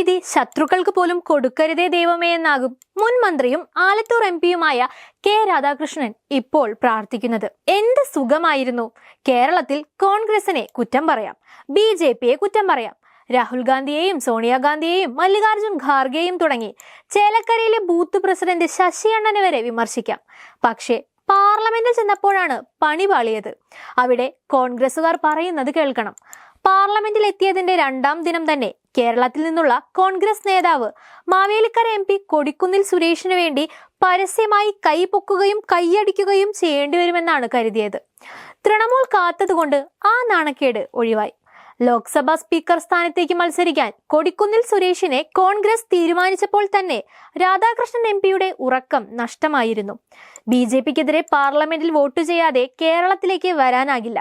വിധി ശത്രുക്കൾക്ക് പോലും കൊടുക്കരുതേ ദൈവമേ എന്നാകും മുൻ മന്ത്രിയും ആലത്തൂർ എം പിയുമായ കെ രാധാകൃഷ്ണൻ ഇപ്പോൾ പ്രാർത്ഥിക്കുന്നത്. എന്ത് സുഖമായിരുന്നു? കേരളത്തിൽ കോൺഗ്രസിനെ കുറ്റം പറയാം ബി ജെ പിയെ കുറ്റം പറയാം രാഹുൽ ഗാന്ധിയെയും സോണിയാഗാന്ധിയെയും മല്ലികാർജുൻ ഖാർഗെയും തുടങ്ങി ചേലക്കരയിലെ ബൂത്ത് പ്രസിഡന്റ് ശശി അണ്ണനെ വരെ വിമർശിക്കാം. പക്ഷേ പാർലമെന്റിൽ ചെന്നപ്പോഴാണ് പണി പാളിയത്. അവിടെ കോൺഗ്രസുകാർ പറയുന്നത് കേൾക്കണം. പാർലമെന്റിൽ എത്തിയതിന്റെ രണ്ടാം ദിനം തന്നെ കേരളത്തിൽ നിന്നുള്ള കോൺഗ്രസ് നേതാവ് മാവേലിക്കര എം പി കൊടിക്കുന്നിൽ സുരേഷിന് വേണ്ടി പരസ്യമായി കൈപൊക്കുകയും കൈയടിക്കുകയും ചെയ്യേണ്ടി വരുമെന്നാണ് കരുതിയത്. തൃണമൂൽ കാത്തതുകൊണ്ട് ആ നാണക്കേട് ഒഴിവായി. ലോക്സഭാ സ്പീക്കർ സ്ഥാനത്തേക്ക് മത്സരിക്കാൻ കൊടിക്കുന്നിൽ സുരേഷിനെ കോൺഗ്രസ് തീരുമാനിച്ചപ്പോൾ തന്നെ രാധാകൃഷ്ണൻ എം പിയുടെ ഉറക്കം നഷ്ടമായിരുന്നു. ബി ജെ പിക്കെതിരെ പാർലമെന്റിൽ വോട്ട് ചെയ്യാതെ കേരളത്തിലേക്ക് വരാനാകില്ല.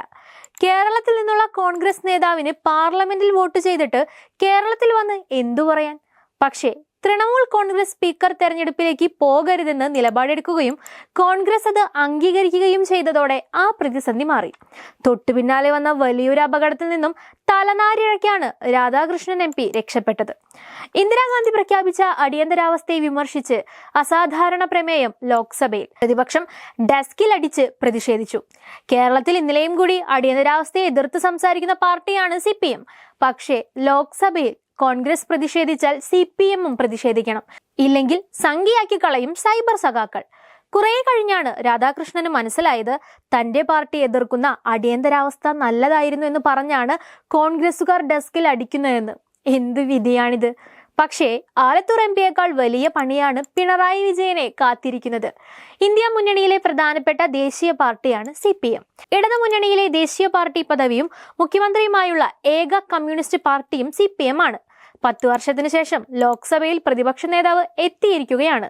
കേരളത്തിൽ നിന്നുള്ള കോൺഗ്രസ് നേതാവിന് പാർലമെന്റിൽ വോട്ട് ചെയ്തിട്ട് കേരളത്തിൽ വന്ന് എന്തു പറയാൻ? പക്ഷേ തൃണമൂൽ കോൺഗ്രസ് സ്പീക്കർ തെരഞ്ഞെടുപ്പിലേക്ക് പോകരുതെന്ന് നിലപാടെടുക്കുകയും കോൺഗ്രസ് അത് അംഗീകരിക്കുകയും ചെയ്തതോടെ ആ പ്രതിസന്ധി മാറി. തൊട്ടു പിന്നാലെ വന്ന വലിയൊരു അപകടത്തിൽ നിന്നും തലനാരിഴയ്ക്കാണ് രാധാകൃഷ്ണൻ എം പി രക്ഷപ്പെട്ടത്. ഇന്ദിരാഗാന്ധി പ്രഖ്യാപിച്ച അടിയന്തരാവസ്ഥയെ വിമർശിച്ച് അസാധാരണ പ്രമേയം ലോക്സഭയിൽ പ്രതിപക്ഷം ഡെസ്കിൽ അടിച്ച് പ്രതിഷേധിച്ചു. കേരളത്തിൽ ഇന്നലെയും കൂടി അടിയന്തരാവസ്ഥയെ എതിർത്ത് സംസാരിക്കുന്ന പാർട്ടിയാണ് സി പക്ഷേ ലോക്സഭയിൽ കോൺഗ്രസ് പ്രതിഷേധിച്ചാൽ സി പി എമ്മും പ്രതിഷേധിക്കണം. ഇല്ലെങ്കിൽ സംഖ്യയാക്കി കളയും സൈബർ സഖാക്കൾ. കുറെ കഴിഞ്ഞാണ് രാധാകൃഷ്ണന് മനസ്സിലായത് തന്റെ പാർട്ടി എതിർക്കുന്ന അടിയന്തരാവസ്ഥ നല്ലതായിരുന്നു എന്ന് പറഞ്ഞാണ് കോൺഗ്രസുകാർ ഡെസ്കിൽ അടിക്കുന്നതെന്ന്. എന്ത് വിധിയാണിത്? പക്ഷേ ആലത്തൂർ എം പിയേക്കാൾ വലിയ പണിയാണ് പിണറായി വിജയനെ കാത്തിരിക്കുന്നത്. ഇന്ത്യ മുന്നണിയിലെ പ്രധാനപ്പെട്ട ദേശീയ പാർട്ടിയാണ് സി പി എം. ഇടതു മുന്നണിയിലെ ദേശീയ പാർട്ടി പദവിയും മുഖ്യമന്ത്രിയുമായുള്ള ഏക കമ്മ്യൂണിസ്റ്റ് പാർട്ടിയും സി പി എം ആണ്. പത്തു വർഷത്തിനു ശേഷം ലോക്സഭയിൽ പ്രതിപക്ഷ നേതാവ് എത്തിയിരിക്കുകയാണ്.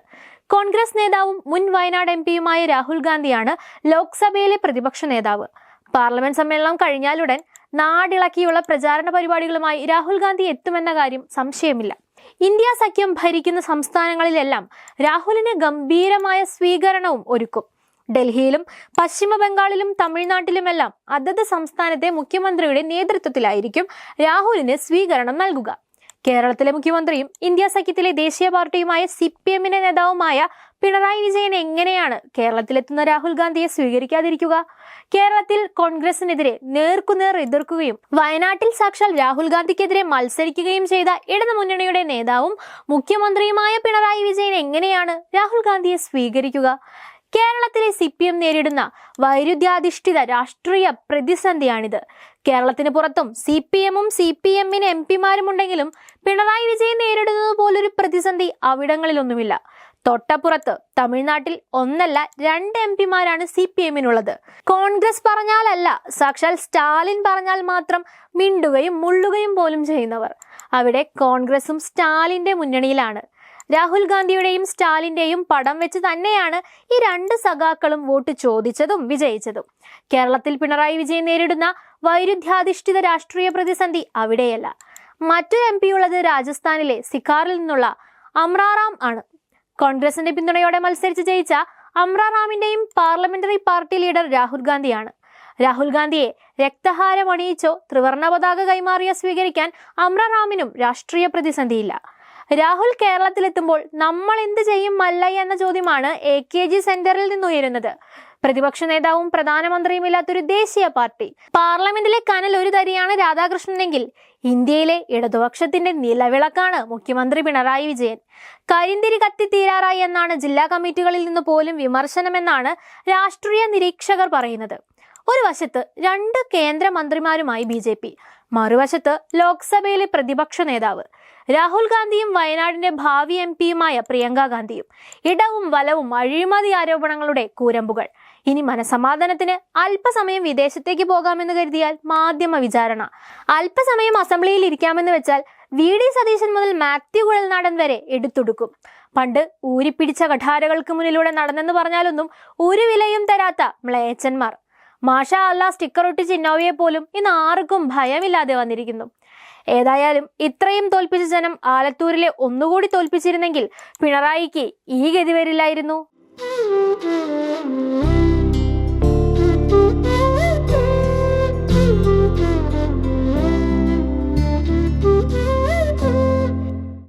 കോൺഗ്രസ് നേതാവും മുൻ വയനാട് എം പിയുമായ രാഹുൽ ഗാന്ധിയാണ് ലോക്സഭയിലെ പ്രതിപക്ഷ നേതാവ്. പാർലമെന്റ് സമ്മേളനം കഴിഞ്ഞാലുടൻ നാടിളക്കിയുള്ള പ്രചാരണ പരിപാടികളുമായി രാഹുൽ ഗാന്ധി എത്തുമെന്ന കാര്യം സംശയമില്ല. ഇന്ത്യ സഖ്യം ഭരിക്കുന്ന സംസ്ഥാനങ്ങളിലെല്ലാം രാഹുലിന് ഗംഭീരമായ സ്വീകരണവും ഒരുക്കും. ഡൽഹിയിലും പശ്ചിമ ബംഗാളിലും തമിഴ്നാട്ടിലുമെല്ലാം അതത് സംസ്ഥാനത്തെ മുഖ്യമന്ത്രിയുടെ നേതൃത്വത്തിലായിരിക്കും രാഹുലിന് സ്വീകരണം നൽകുക. കേരളത്തിലെ മുഖ്യമന്ത്രിയും ഇന്ത്യ സഖ്യത്തിലെ ദേശീയ പാർട്ടിയുമായ സി പി എമ്മിന്റെ നേതാവുമായ പിണറായി വിജയൻ എങ്ങനെയാണ് കേരളത്തിലെത്തുന്ന രാഹുൽ ഗാന്ധിയെ സ്വീകരിക്കാതിരിക്കുക? കേരളത്തിൽ കോൺഗ്രസിനെതിരെ നേർക്കുനേർ എതിർക്കുകയും വയനാട്ടിൽ സാക്ഷാൽ രാഹുൽ ഗാന്ധിക്കെതിരെ മത്സരിക്കുകയും ചെയ്ത ഇടതു മുന്നണിയുടെ നേതാവും മുഖ്യമന്ത്രിയുമായ പിണറായി വിജയൻ എങ്ങനെയാണ് രാഹുൽ ഗാന്ധിയെ സ്വീകരിക്കുക? കേരളത്തിലെ സി പി എം നേരിടുന്ന വൈരുദ്ധ്യാധിഷ്ഠിത രാഷ്ട്രീയ പ്രതിസന്ധിയാണിത്. കേരളത്തിന് പുറത്തും സി പി എമ്മും സി പി എമ്മിന് എം പിമാരും ഉണ്ടെങ്കിലും പിണറായി വിജയൻ നേരിടുന്നത് പോലൊരു പ്രതിസന്ധി അവിടങ്ങളിലൊന്നുമില്ല. തൊട്ടപ്പുറത്ത് തമിഴ്നാട്ടിൽ ഒന്നല്ല രണ്ട് എം പിമാരാണ് സി പി എമ്മിനുള്ളത് കോൺഗ്രസ് പറഞ്ഞാലല്ല സാക്ഷാൽ സ്റ്റാലിൻ പറഞ്ഞാൽ മാത്രം മിണ്ടുകയും മുള്ളുകയും പോലും ചെയ്യുന്നവർ. അവിടെ കോൺഗ്രസും സ്റ്റാലിന്റെ മുന്നണിയിലാണ്. രാഹുൽ ഗാന്ധിയുടെയും സ്റ്റാലിന്റെയും പടം വെച്ച് തന്നെയാണ് ഈ രണ്ട് സഖാക്കളും വോട്ട് ചോദിച്ചതും വിജയിച്ചതും. കേരളത്തിൽ പിണറായി വിജയൻ നേരിടുന്ന വൈരുദ്ധ്യാധിഷ്ഠിത രാഷ്ട്രീയ പ്രതിസന്ധി അവിടെയല്ല. മറ്റൊരു എം പിയുള്ളത് രാജസ്ഥാനിലെ സിക്കാറിൽ നിന്നുള്ള അമ്രാറാം ആണ്. കോൺഗ്രസിന്റെ പിന്തുണയോടെ മത്സരിച്ച് ജയിച്ച അമ്രാറാമിന്റെയും പാർലമെന്ററി പാർട്ടി ലീഡർ രാഹുൽ ഗാന്ധിയാണ്. രാഹുൽ ഗാന്ധിയെ രക്തഹാരം അണിയിച്ചോ ത്രിവർണ പതാക കൈമാറിയോ സ്വീകരിക്കാൻ അമ്രാറാമിനും രാഷ്ട്രീയ പ്രതിസന്ധിയില്ല. രാഹുൽ കേരളത്തിലെത്തുമ്പോൾ നമ്മൾ എന്ത് ചെയ്യും മല്ലയ്യ എന്ന ചോദ്യമാണ് എ കെ ജി സെന്ററിൽ നിന്നുയരുന്നത് പ്രതിപക്ഷ നേതാവും പ്രധാനമന്ത്രിയും ഇല്ലാത്തൊരു ദേശീയ പാർട്ടി. പാർലമെന്റിലെ കനൽ ഒരു തരിയാണ് രാധാകൃഷ്ണനെങ്കിൽ ഇന്ത്യയിലെ ഇടതുപക്ഷത്തിന്റെ നിലവിളക്കാണ് മുഖ്യമന്ത്രി പിണറായി വിജയൻ. കരിന്തിരി കത്തി തീരാറായി എന്നാണ് ജില്ലാ കമ്മിറ്റികളിൽ നിന്ന് പോലും വിമർശനമെന്നാണ് രാഷ്ട്രീയ നിരീക്ഷകർ പറയുന്നത്. ഒരു വശത്ത് രണ്ട് കേന്ദ്രമന്ത്രിമാരുമായി ബി ജെ പി മറുവശത്ത് ലോക്സഭയിലെ പ്രതിപക്ഷ നേതാവ്. രാഹുൽ ഗാന്ധിയും വയനാടിന്റെ ഭാവി എം പിയുമായ പ്രിയങ്ക ഗാന്ധിയും ഇടവും വലവും അഴിമതി ആരോപണങ്ങളുടെ കൂരമ്പുകൾ. ഇനി മനസമാധാനത്തിന് അല്പസമയം വിദേശത്തേക്ക് പോകാമെന്ന് കരുതിയാൽ മാധ്യമ വിചാരണ. അല്പസമയം അസംബ്ലിയിൽ ഇരിക്കാമെന്ന് വെച്ചാൽ വി ഡി സതീശൻ മുതൽ മാത്യു കുഴൽനാടൻ വരെ എടുത്തൊടുക്കും. പണ്ട് ഊരിപ്പിടിച്ച കഠാരകൾക്ക് മുന്നിലൂടെ നടന്നെന്ന് പറഞ്ഞാലൊന്നും ഒരു വിലയും തരാത്ത മ്ലേച്ചന്മാർ മാഷ അല്ല സ്റ്റിക്കർ ഒട്ടിച്ച് ഇന്നോവയെ പോലും ഇന്ന് ആർക്കും ഭയമില്ലാതെ വന്നിരിക്കുന്നു. ഏതായാലും ഇത്രയും തോൽപ്പിച്ച ജനം ആലത്തൂരിലെ ഒന്നുകൂടി തോൽപ്പിച്ചിരുന്നെങ്കിൽ പിണറായിക്ക് ഈ ഗതി വരില്ലായിരുന്നു.